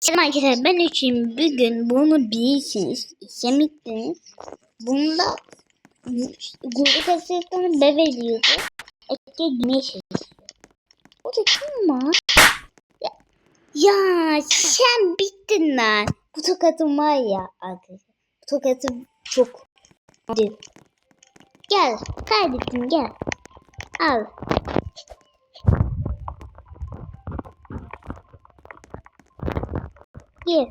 Selam arkadaşlar ben için bugün bunu bilirsiniz. İstemiştiniz. Bunda grubu kasırtlarını bebe diyordu. Eke güneş O da kim var? Ya, ya sen bittin lan. Bu tokatım var ya arkadaşlar. Bu tokatım çok. Hadi. Gel kaybettim gel. Al. Gel.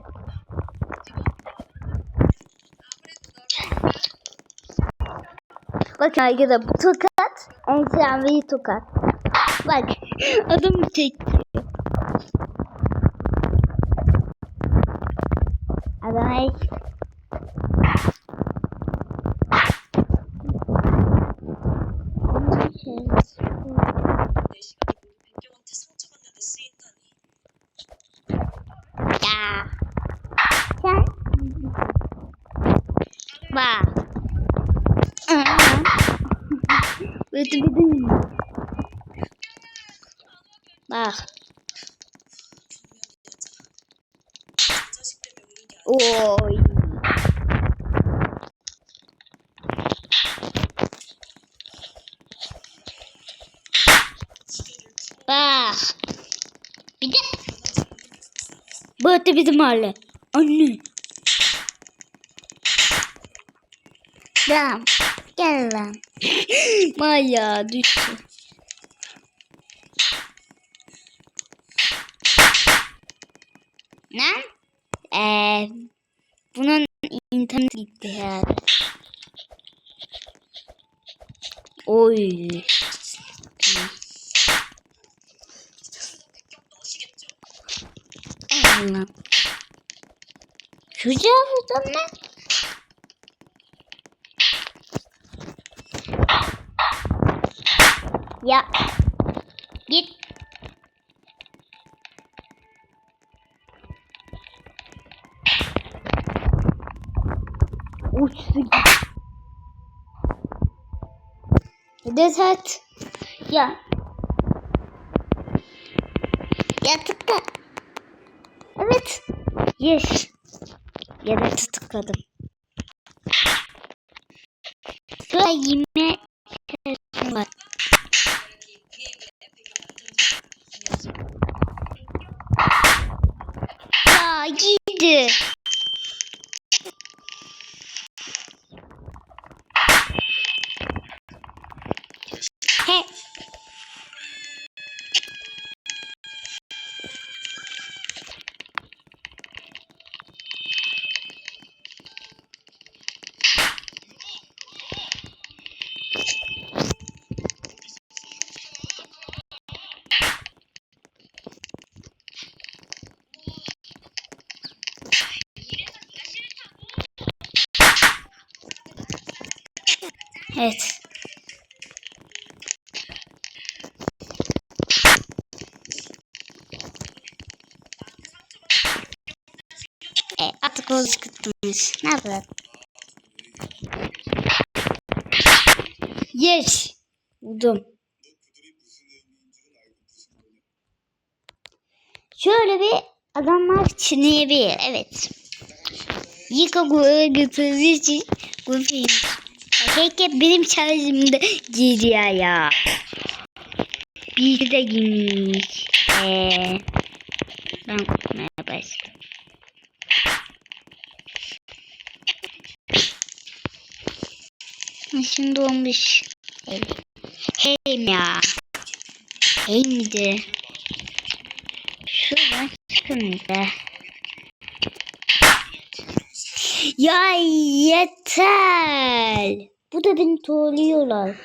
Bak arkadaşlar bu tokat en sevdiği tokat. Bak adam tek. Sen Bak. Bütün bütün. Bak. Oy. Bak. Bir de bu öte bizim mahalle. Anne. Tamam. Gel lan. Maya düştü. Ne? Ee, bunun internet gitti herhalde. Oy. Tamam. Allah. Çocuğa vurdun lan. Ya. Git. Uçtu git. Desert. Ya. Yatıkta. Evet. Yes. Yere tıkladım. Şurada yeme var. Ya giydi. He. Evet. E, o sıkıntımız. Ne yapalım? Yes. Buldum. Şöyle bir adamlar çiğneyebilir. Evet. Yıka gurur götürdüğü için gurur Keşke benim şarjımda geliyor ya. Bir de giymiş. Eee. Ben okumaya başladım. Şimdi olmuş. Hey. Hey ya. Hey miydi? Şuradan çıkın be. Ya yeter. Bu da beni tuğluyorlar.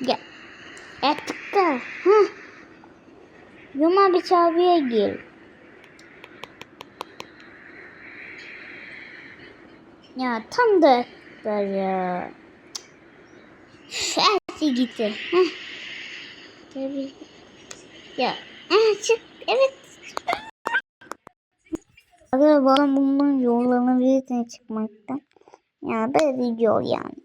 Ya. Ettik de. Yuma bir çabiye gir. Ya tam da da ya. Fersi gitti. Heh. Ya. Ah, çık. Evet. Bana bundan yollanabilirsiniz çıkmaktan. Ya böyle bir yol yani.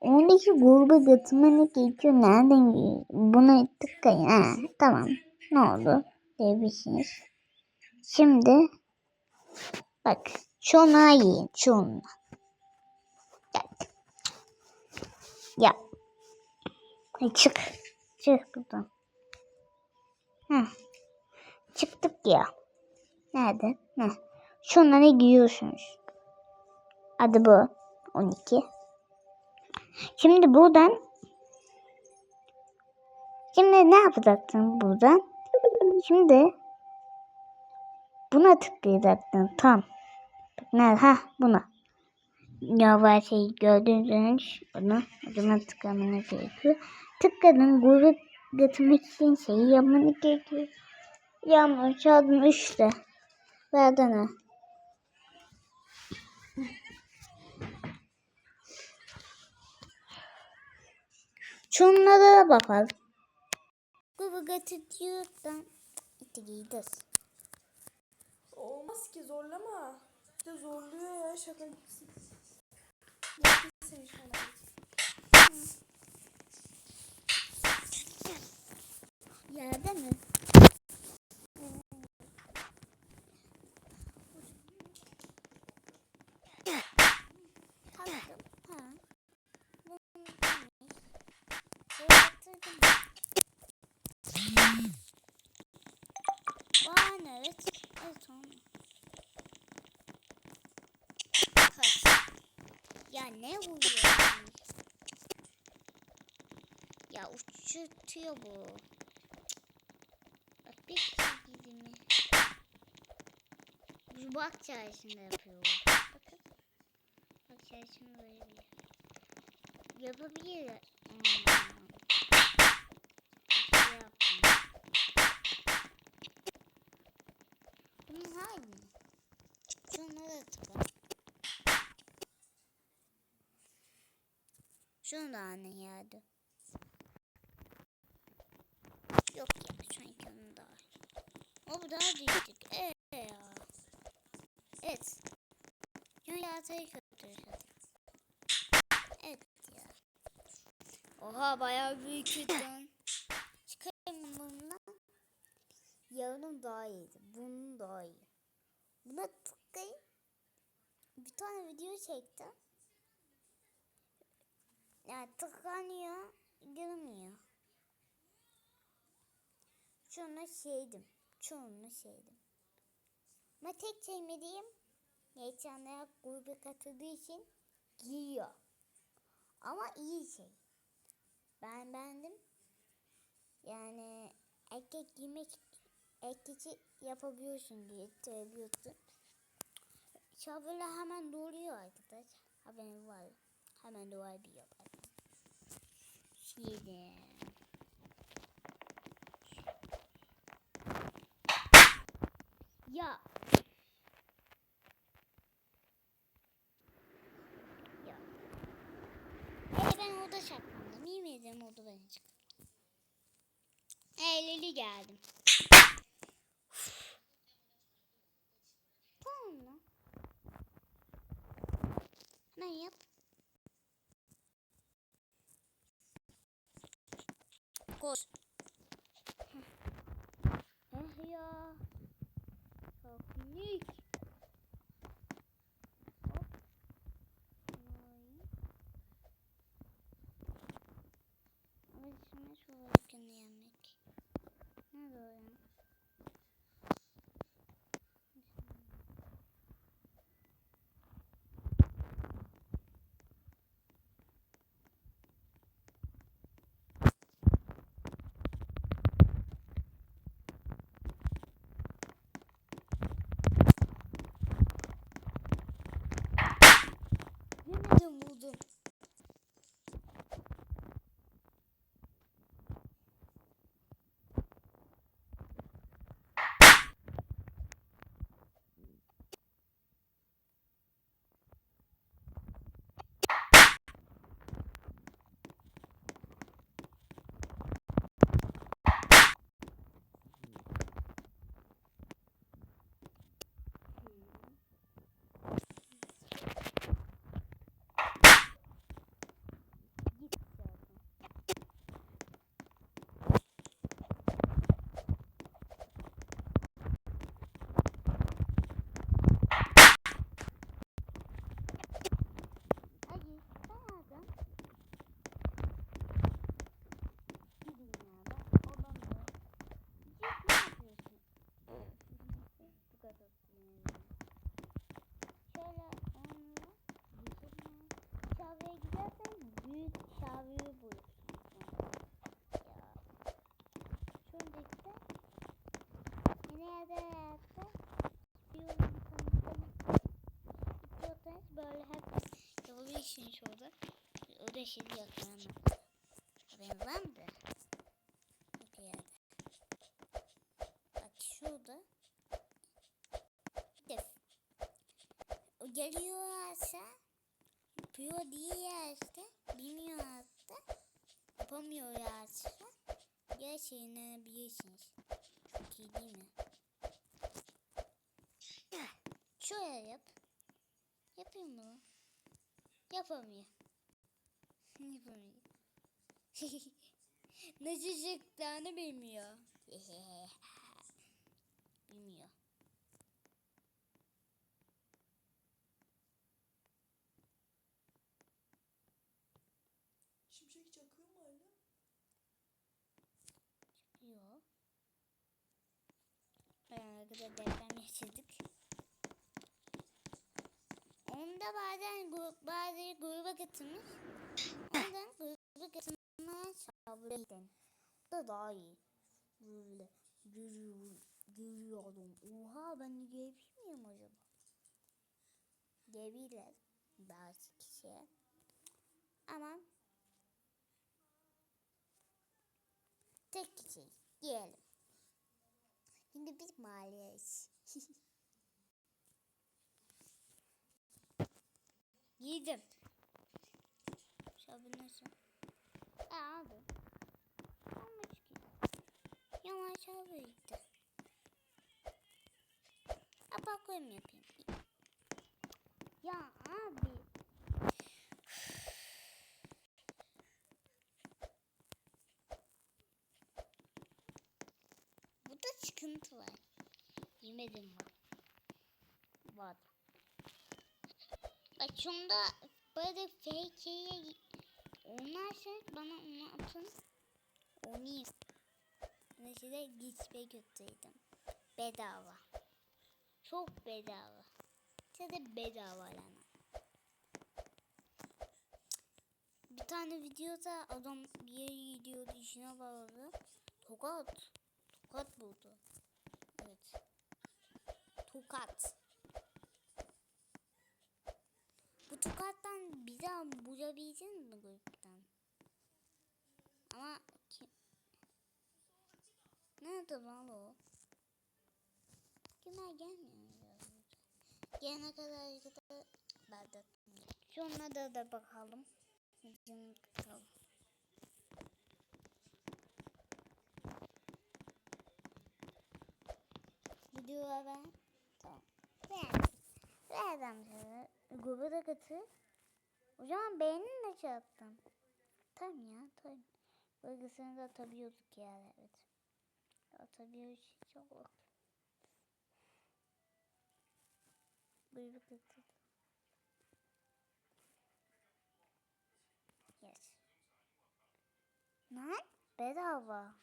Ondaki gruba katılmanı geçiyor. Nereden geliyor? Buna tıklayın. Ha, tamam. Ne oldu? Diyebilirsiniz. Şimdi bak şuna yiyin şuna. Gel. Ya. Çık. Çık buradan. Heh. Çıktık ya. Nerede? Heh. Şunları giyiyorsunuz. Adı bu. 12. Şimdi buradan Şimdi ne yapacaksın buradan? Şimdi buna tıklayacaksın tam. Bak nerede? Ha buna. Yavaş şey gördüğünüz bunu o zaman tıklamanız gerekiyor. Tıkladın grup getirmek için şeyi yapmanız gerekiyor. Yağmur çaldım işte. Verdin ha. Şunlara bakalım. Grubu getiriyorsan iti giydir. Olmaz ki zorlama. Bir de zorluyor ya şaka gibisin. Yerde mi? Kalktım. Ha. Bunu neymiş? Böyle yatırdım. Bana evet. Evet tamam. Kaç. Ya ne vuruyor? Ya uçurtuyor bu. Bak bir gidimi. Bu bak çaresinde yapıyor. Bakın. Bak çaresinde böyle bir. Yapabilir. Hmm. İşte yaptım. Bunun hali? Şunları tıkla. Şunu da anne yardı. Yok ya şu anki onun daha iyi. O bu daha değişik. Eee ya. Evet. Şu yatayı götüreceğiz. Evet ya. Oha bayağı büyük çıktın. Çıkarayım bundan. Yarının daha iyiydi. Bunun daha iyi. Buna tıklayın. Bir tane video çektim. Tıklanıyor. Girmiyor. Şunu şeydim. Çoğunu şeydim. Ama tek sevmediğim geçenler gruba katıldığı için giyiyor. Ama iyi şey. Ben beğendim. Yani erkek giymek erkeci yapabiliyorsun diye söylüyorsun. Şabırla hemen doğruyor arkadaş. Haberin var. Hemen doğru bir yapar. Şimdi. Ya. Ya. Hey ben orada saklandım. Yemin ederim orada ben çıktım. Eğleli geldim. tamam lan. Ne yap? Koş. Eh ya. Çok minik. Hop. Ay. Ama şimdi şu bakın yemek. Nerede o ya? Görürsün şurada. O da şimdi var mı? Bir yerde. Bak şurada. Bir de o geliyorlarsa yapıyor diyerse bilmiyorlarsa yapamıyorlarsa gerçeğini bilirsiniz. Çok iyi değil mi? Şöyle yap. Yapayım mı? Yapamıyor. Yapamıyor. Nasıl çıktığını bilmiyor. bilmiyor. Şimşek çakıyor mu hala? Yok. Bayağı kadar deprem yaşadık. Onda bazen grup, bazı gruba katılmış. Ondan gruba katılmaya çağırıyordum. Da daha iyi. Böyle görüyor, görüyordum. Oha ben de gelebilir miyim acaba? Gelebilirler bazı kişiye. Ama tek kişi diyelim. Şimdi biz mahalleyiz. Yedim. Şabı nasıl? E aldım. Ama ki. Yavaş abi gitti. Apakoyum yapayım. Ya abi. Burada çıkıntı var. Yemedim var. Var. Bak şunda böyle fake'ye onlarsa bana onu atın. Onu Mesela gitme götürdüm. Bedava. Çok bedava. Size bedava lan. Bir tane videoda adam bir yere gidiyordu işine bağladı. Tokat. Tokat buldu. Evet. Tokat. Bu tokattan bir bulabileceğiz mi gruptan? Ama kim? Nerede lan o? Kimler gelmiyor. Gelene kadar da ben de Şuna da da bakalım. Canım bakalım. Videoya ben. Tamam. Beğendim. Verdim sana. Gruba da katıl. Zaman beğenin de yaptım. Tamam ya tamam. Bölgesini de atabiliyorduk yani evet. Atabiliyoruz çok bak. Gruba katıl. Yes. Ne? Bedava.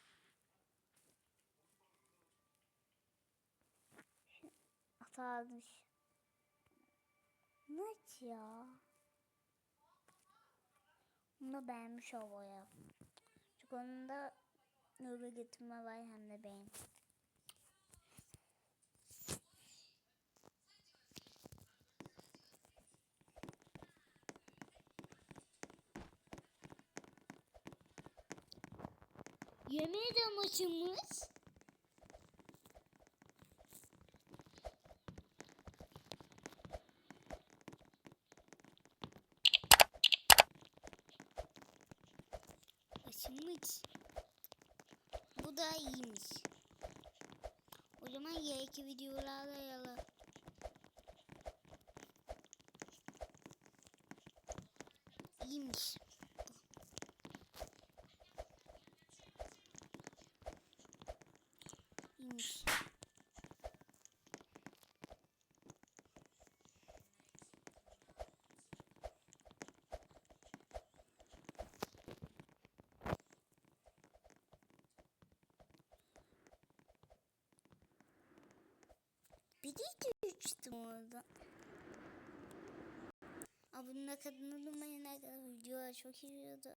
Atarmış. Maç ya. Bunu beğenmiş havaya. Çünkü onun da nöbet getirme var hem de benim. Yemeğe de maçımız. Açılmış. Bu da iyiymiş. O zaman yayki videolarda yalan. İyiymiş. İyiymiş. Biri uçtum orada. Abone kadını durmayın arkadaşlar. Videolar çok iyi videodu.